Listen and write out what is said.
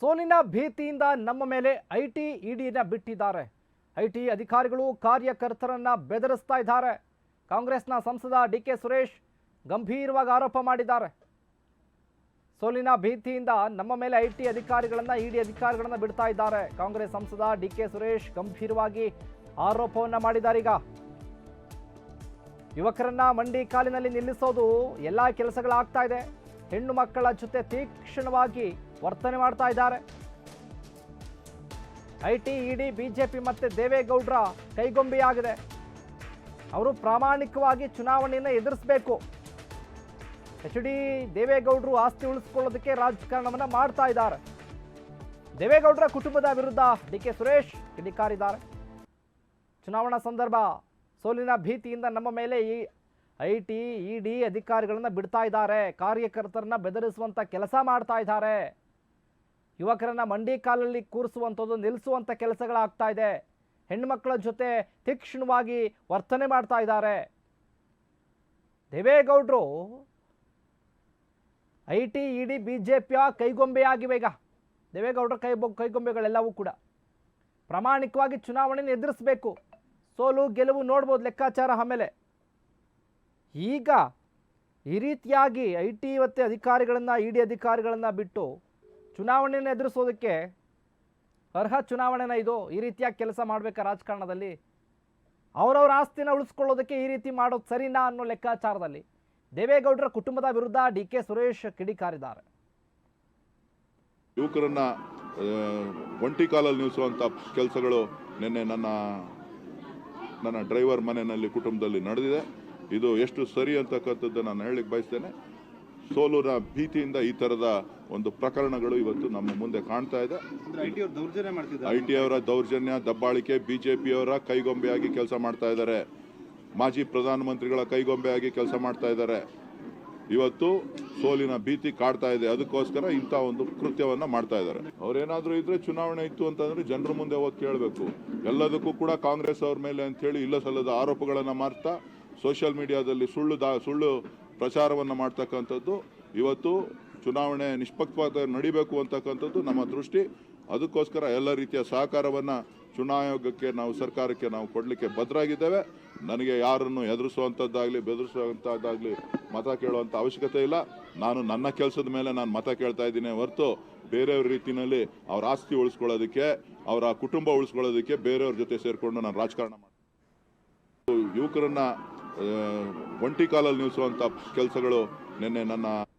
ಸೋಲಿನ ಭೀತಿಯಿಂದ ನಮ್ಮ ಮೇಲೆ ಐ ಟಿ ಇಡಿನ ಬಿಟ್ಟಿದ್ದಾರೆ. ಐ ಟಿ ಅಧಿಕಾರಿಗಳು ಕಾರ್ಯಕರ್ತರನ್ನ ಬೆದರಿಸ್ತಾ ಇದ್ದಾರೆ. ಕಾಂಗ್ರೆಸ್ನ ಸಂಸದ ಡಿ ಕೆ ಸುರೇಶ್ ಗಂಭೀರವಾಗಿ ಆರೋಪ ಮಾಡಿದ್ದಾರೆ. ಸೋಲಿನ ಭೀತಿಯಿಂದ ನಮ್ಮ ಮೇಲೆ ಐ ಟಿ ಅಧಿಕಾರಿಗಳನ್ನ, ಇಡಿ ಅಧಿಕಾರಿಗಳನ್ನ ಬಿಡ್ತಾ ಇದ್ದಾರೆ. ಕಾಂಗ್ರೆಸ್ ಸಂಸದ ಡಿ ಕೆ ಸುರೇಶ್ ಗಂಭೀರವಾಗಿ ಆರೋಪವನ್ನ ಮಾಡಿದ್ದಾರೆ ಈಗ. ಯುವಕರನ್ನ ಮಂಡಿ ಕಾಲಿನಲ್ಲಿ ನಿಲ್ಲಿಸೋದು ಎಲ್ಲ ಕೆಲಸಗಳಾಗ್ತಾ ಇದೆ. ಹೆಣ್ಣು ಮಕ್ಕಳ ಜೊತೆ ತೀಕ್ಷ್ಣವಾಗಿ ವರ್ತನೆ ಮಾಡ್ತಾ ಇದ್ದಾರೆ. ಐಟಿ, ಇಡಿ, ಬಿಜೆಪಿ ಮತ್ತೆ ದೇವೇಗೌಡರ ಕೈಗೊಂಬೆಯಾಗಿದೆ. ಅವರು ಪ್ರಾಮಾಣಿಕವಾಗಿ ಚುನಾವಣೆಯನ್ನು ಎದುರಿಸಬೇಕು. ಎಚ್ ಡಿ ದೇವೇಗೌಡರು ಆಸ್ತಿ ಉಳಿಸ್ಕೊಳ್ಳೋದಕ್ಕೆ ರಾಜಕಾರಣವನ್ನು ಮಾಡ್ತಾ ಇದ್ದಾರೆ. ದೇವೇಗೌಡರ ಕುಟುಂಬದ ವಿರುದ್ಧ ಡಿ ಕೆ ಸುರೇಶ್ ಕಿಡಿಕಾರಿದ್ದಾರೆ. ಚುನಾವಣಾ ಸಂದರ್ಭ ಸೋಲಿನ ಭೀತಿಯಿಂದ ನಮ್ಮ ಮೇಲೆ ಈ ಐ ಟಿ ಇ ಅಧಿಕಾರಿಗಳನ್ನ ಬಿಡ್ತಾ ಇದ್ದಾರೆ. ಕಾರ್ಯಕರ್ತರನ್ನ ಬೆದರಿಸುವಂಥ ಕೆಲಸ ಮಾಡ್ತಾ ಇದ್ದಾರೆ. ಯುವಕರನ್ನ ಮಂಡಿ ಕಾಲಲ್ಲಿ ಕೂರಿಸುವಂಥದ್ದು ನಿಲ್ಲಿಸುವಂಥ ಕೆಲಸಗಳಾಗ್ತಾ ಇದೆ. ಹೆಣ್ಮಕ್ಳ ಜೊತೆ ತೀಕ್ಷ್ಣವಾಗಿ ವರ್ತನೆ ಮಾಡ್ತಾ ಇದ್ದಾರೆ. ದೇವೇಗೌಡರು I T E D B J ಪಿಯ ಕೈಗೊಂಬೆಯಾಗಿವೆ ಈಗ. ದೇವೇಗೌಡರ ಕೈ ಕೈಗೊಂಬೆಗಳೆಲ್ಲವೂ ಕೂಡ. ಪ್ರಾಮಾಣಿಕವಾಗಿ ಚುನಾವಣೆಯನ್ನು ಎದುರಿಸಬೇಕು. ಸೋಲು, ಗೆಲುವು ನೋಡ್ಬೋದು ಲೆಕ್ಕಾಚಾರ ಆಮೇಲೆ. ಈಗ ಈ ರೀತಿಯಾಗಿ ಐ ಟಿ ಮತ್ತು ಅಧಿಕಾರಿಗಳನ್ನು ಇ ಡಿ ಅಧಿಕಾರಿಗಳನ್ನು ಬಿಟ್ಟು ಚುನಾವಣೆಯನ್ನು ಎದುರಿಸೋದಕ್ಕೆ ಅರ್ಹ ಚುನಾವಣೆನ ಇದು ಈ ರೀತಿಯಾಗಿ ಕೆಲಸ ಮಾಡಬೇಕಾ ರಾಜಕಾರಣದಲ್ಲಿ? ಅವರವರ ಆಸ್ತಿನ ಉಳಿಸ್ಕೊಳ್ಳೋದಕ್ಕೆ ಈ ರೀತಿ ಮಾಡೋದು ಸರಿನಾ ಅನ್ನೋ ಲೆಕ್ಕಾಚಾರದಲ್ಲಿ ದೇವೇಗೌಡರ ಕುಟುಂಬದ ವಿರುದ್ಧ ಡಿ ಕೆ ಸುರೇಶ್ ಕಿಡಿಕಾರಿದ್ದಾರೆ. ಯುವಕರನ್ನ ಒಂಟಿ ಕಾಲಲ್ಲಿ ನಿಲ್ಲಿಸುವಂಥ ಕೆಲಸಗಳು ನಿನ್ನೆ ನನ್ನ ನನ್ನ ಡ್ರೈವರ್ ಮನೆಯಲ್ಲಿ ಕುಟುಂಬದಲ್ಲಿ ನಡೆದಿದೆ. ಇದು ಎಷ್ಟು ಸರಿ ಅಂತಕ್ಕಂಥದ್ದು ನಾನು ಹೇಳಲಿಕ್ಕೆ ಬಯಸ್ತೇನೆ. ಸೋಲುನ ಭೀತಿಯಿಂದ ಈ ಥರದ ಒಂದು ಪ್ರಕರಣಗಳು ಇವತ್ತು ನಮ್ಮ ಮುಂದೆ ಕಾಣ್ತಾ ಇದೆ. ಐ ಟಿ ಅವರ ದೌರ್ಜನ್ಯ ದಬ್ಬಾಳಿಕೆ ಐ ಟಿ ಅವರ ದೌರ್ಜನ್ಯ ದಬ್ಬಾಳಿಕೆ ಬಿಜೆಪಿಯವರ ಕೈಗೊಂಬೆಯಾಗಿ ಕೆಲಸ ಮಾಡ್ತಾ ಇದ್ದಾರೆ. ಮಾಜಿ ಪ್ರಧಾನಮಂತ್ರಿಗಳ ಕೈಗೊಂಬೆಯಾಗಿ ಕೆಲಸ ಮಾಡ್ತಾ ಇದ್ದಾರೆ. ಇವತ್ತು ಸೋಲಿನ ಭೀತಿ ಕಾಡ್ತಾ ಇದೆ. ಅದಕ್ಕೋಸ್ಕರ ಇಂಥ ಒಂದು ಕೃತ್ಯವನ್ನ ಮಾಡ್ತಾ ಇದ್ದಾರೆ. ಅವ್ರೇನಾದ್ರೂ ಇದ್ರೆ ಚುನಾವಣೆ ಇತ್ತು ಅಂತಂದ್ರೆ ಜನರ ಮುಂದೆ ಹೋಗಿ ಕೇಳಬೇಕು. ಎಲ್ಲದಕ್ಕೂ ಕೂಡ ಕಾಂಗ್ರೆಸ್ ಅವ್ರ ಮೇಲೆ ಅಂತ ಹೇಳಿ ಇಲ್ಲ ಸಲ್ಲದ ಆರೋಪಗಳನ್ನು ಮಾಡ್ತಾ ಸೋಷಿಯಲ್ ಮೀಡಿಯಾದಲ್ಲಿ ಸುಳ್ಳು ದಾ, ಸುಳ್ಳು ಪ್ರಚಾರವನ್ನು ಮಾಡ್ತಕ್ಕಂಥದ್ದು ಇವತ್ತು ಚುನಾವಣೆ ನಿಷ್ಪಕ್ಷಪಾತ ನಡಿಬೇಕು ಅಂತಕ್ಕಂಥದ್ದು ನಮ್ಮ ದೃಷ್ಟಿ. ಅದಕ್ಕೋಸ್ಕರ ಎಲ್ಲ ರೀತಿಯ ಸಹಕಾರವನ್ನು ಚುನಾಯೋಗಕ್ಕೆ ನಾವು ಸರ್ಕಾರಕ್ಕೆ ನಾವು ಕೊಡಲಿಕ್ಕೆ ಬದ್ಧರಾಗಿದ್ದೇವೆ ನನಗೆ ಯಾರನ್ನು ಎದುರಿಸುವಂಥದ್ದಾಗಲಿ ಬೆದರಿಸುವಂಥದ್ದಾಗಲಿ ಮತ ಕೇಳುವಂಥ ಅವಶ್ಯಕತೆ ಇಲ್ಲ. ನಾನು ನನ್ನ ಕೆಲಸದ ಮೇಲೆ ನಾನು ಮತ ಕೇಳ್ತಾ ಇದ್ದೀನಿ ಹೊರತು ಬೇರೆಯವ್ರ ರೀತಿಯಲ್ಲಿ ಅವರ ಆಸ್ತಿ ಉಳಿಸ್ಕೊಳ್ಳೋದಕ್ಕೆ, ಅವರ ಕುಟುಂಬ ಉಳಿಸ್ಕೊಳ್ಳೋದಕ್ಕೆ ಬೇರೆಯವ್ರ ಜೊತೆ ಸೇರಿಕೊಂಡು ನಾನು ರಾಜಕಾರಣ ಮಾಡ್ತೀನಿ. ಯುವಕರನ್ನು ಒಂಟಿ ಕಾಲಲ್ಲಿ ನಿಲ್ಲಿಸುವಂಥ ಕೆಲಸಗಳು ನಿನ್ನೆ ನನ್ನ